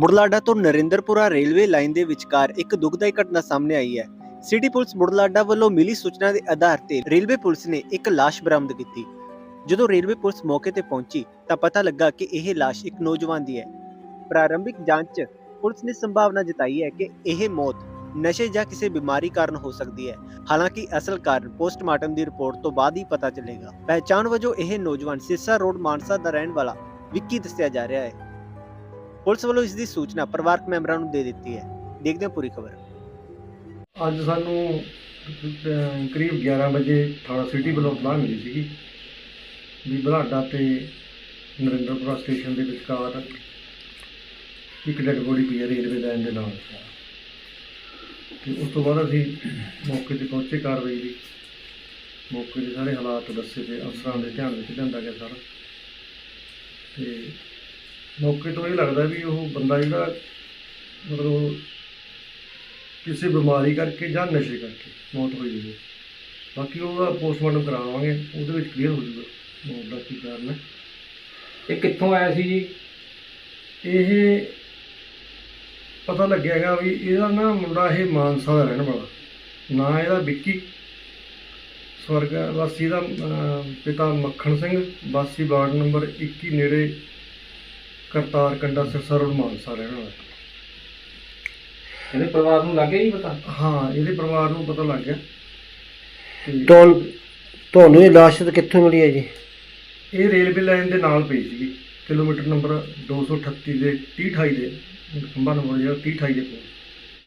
ਬੁਢਲਾਡਾ ਤੋਂ Narinderpura railway line ਦੇ ਵਿਚਕਾਰ ਇੱਕ ਦੁਖਦਾਈ ਘਟਨਾ ਸਾਹਮਣੇ ਆਈ ਹੈ। ਸਿਟੀ ਪੁਲਿਸ ਬੁਢਲਾਡਾ ਵੱਲੋਂ ਮਿਲੀ ਸੂਚਨਾ ਦੇ ਆਧਾਰ ਤੇ ਰੇਲਵੇ ਪੁਲਿਸ ਨੇ ਇੱਕ ਲਾਸ਼ ਬਰਾਮਦ ਕੀਤੀ। ਜਦੋਂ ਰੇਲਵੇ ਪੁਲਿਸ ਮੌਕੇ ਤੇ ਪਹੁੰਚੀ, ਤਾਂ ਪਤਾ ਲੱਗਾ ਕਿ ਇਹ ਲਾਸ਼ ਇੱਕ ਨੌਜਵਾਨ ਦੀ ਹੈ। ਪ੍ਰਾਰੰਭਿਕ ਜਾਂਚ 'ਚ ਪੁਲਿਸ ਨੇ ਸੰਭਾਵਨਾ ਜਤਾਈ ਹੈ ਕਿ ਇਹ ਮੌਤ ਨਸ਼ੇ ਜਾਂ ਕਿਸੇ ਬਿਮਾਰੀ ਕਾਰਨ ਹੋ ਸਕਦੀ ਹੈ। ਹਾਲਾਂਕਿ ਅਸਲ ਕਾਰਨ ਪੋਸਟਮਾਰਟਮ ਦੀ ਰਿਪੋਰਟ ਤੋਂ ਬਾਅਦ ਹੀ ਪਤਾ ਚੱਲੇਗਾ। ਪਹਿਚਾਣ ਵਜੋਂ ਇਹ ਨੌਜਵਾਨ ਸਿਰਸਾ ਰੋਡ ਮਾਨਸਾ ਦਾ ਰਹਿਣ ਵਾਲਾ ਵਿੱਕੀ ਦੱਸਿਆ ਜਾ ਰਿਹਾ ਹੈ। ਪੁਲਿਸ ਵੱਲੋਂ ਇਸ ਦੀ ਸੂਚਨਾ ਪਰਿਵਾਰਕ ਮੈਂਬਰਾਂ ਨੂੰ ਦੇ ਦਿੱਤੀ ਹੈ। ਦੇਖਦੇ ਹਾਂ ਪੂਰੀ ਖਬਰ। ਅੱਜ ਸਾਨੂੰ ਅਹ, ਕਰੀਬ 11 ਵਜੇ ਥਾਣਾ ਸਿਟੀ ਵੱਲੋਂ ਇਤਲਾਹ ਮਿਲੀ ਸੀਗੀ ਵੀ ਬਲਾਡਾ ਤੇ ਨਰਿੰਦਰਪੁਰਾ ਸਟੇਸ਼ਨ ਦੇ ਵਿਚਕਾਰ ਇੱਕ ਡੈਡ ਬੋਡੀ ਪਈ ਹੈ ਰੇਲਵੇ ਲਾਈਨ ਦੇ ਨਾਲ। ਤੇ ਉਸ ਤੋਂ ਬਾਅਦ ਅਸੀਂ ਮੌਕੇ ਤੇ ਪਹੁੰਚੇ ਕਾਰਵਾਈ ਦੀ ਮੌਕੇ ਦੇ ਸਾਰੇ ਹਾਲਾਤ ਦੱਸੇ ਤੇ ਅਫਸਰਾਂ ਦੇ ਧਿਆਨ ਵਿੱਚ ਲਿਆਂਦਾ ਗਿਆ ਸਾਰਾ। ਤੇ ਮੌਕੇ ਤੋਂ ਇਹ ਲੱਗਦਾ ਵੀ ਉਹ ਬੰਦਾ ਜਿਹੜਾ ਮਤਲਬ ਕਿਸੇ ਬਿਮਾਰੀ ਕਰਕੇ ਜਾਂ ਨਸ਼ੇ ਕਰਕੇ ਮੌਤ ਹੋਈ ਹੈ ਬਾਕੀ ਉਹਦਾ ਪੋਸਟਮਾਰਟਮ ਕਰਾਵਾਂਗੇ ਉਹਦੇ ਵਿੱਚ ਕਲੀਅਰ ਹੋ ਜਾਊਗਾ ਮੌਤ ਦਾ ਕੀ ਕਾਰਨ ਹੈ। ਇਹ ਕਿੱਥੋਂ ਆਇਆ ਸੀ ਜੀ? ਇਹ ਪਤਾ ਲੱਗਿਆ ਹੈਗਾ ਵੀ ਇਹਦਾ ਨਾ ਮੁੰਡਾ ਇਹ ਮਾਨਸਾ ਦਾ ਰਹਿਣ ਵਾਲਾ। ਨਾਂ ਇਹਦਾ ਵਿੱਕੀ। ਸਵਰਗ ਵਾਸੀ ਦਾ ਪਿਤਾ ਮੱਖਣ ਸਿੰਘ ਵਾਸੀ ਵਾਰਡ ਨੰਬਰ 21 ਨੇੜੇ ਕਰਤਾਰ ਕੰਡਾ ਸਿਰਸਾ ਰੋਡ ਮਾਨਸਾ ਰਹਿਣ ਵਾਲਾ ਇਹਦੇ ਪਰਿਵਾਰ ਨੂੰ ਲੱਗੇ ਨਹੀਂ ਪਤਾ? ਹਾਂ ਇਹਦੇ ਪਰਿਵਾਰ ਨੂੰ ਪਤਾ ਲੱਗ ਗਿਆ। ਤੇ ਤੁਹਾਨੂੰ ਤੁਹਾਨੂੰ ਇਹ ਲਾਸ਼ ਤਾਂ ਕਿੱਥੋਂ ਮਿਲੀ ਹੈ ਜੀ? ਇਹ ਰੇਲਵੇ ਲਾਈਨ ਦੇ ਨਾਲ ਪਈ ਸੀਗੀ। ਕਿਲੋਮੀਟਰ ਨੰਬਰ 238 ਦੇ 3028 ਦੇ ਖੰਭਾ ਨੰਬਰ ਜਿਹੜਾ 3028 ਦੇ ਕੋਲ।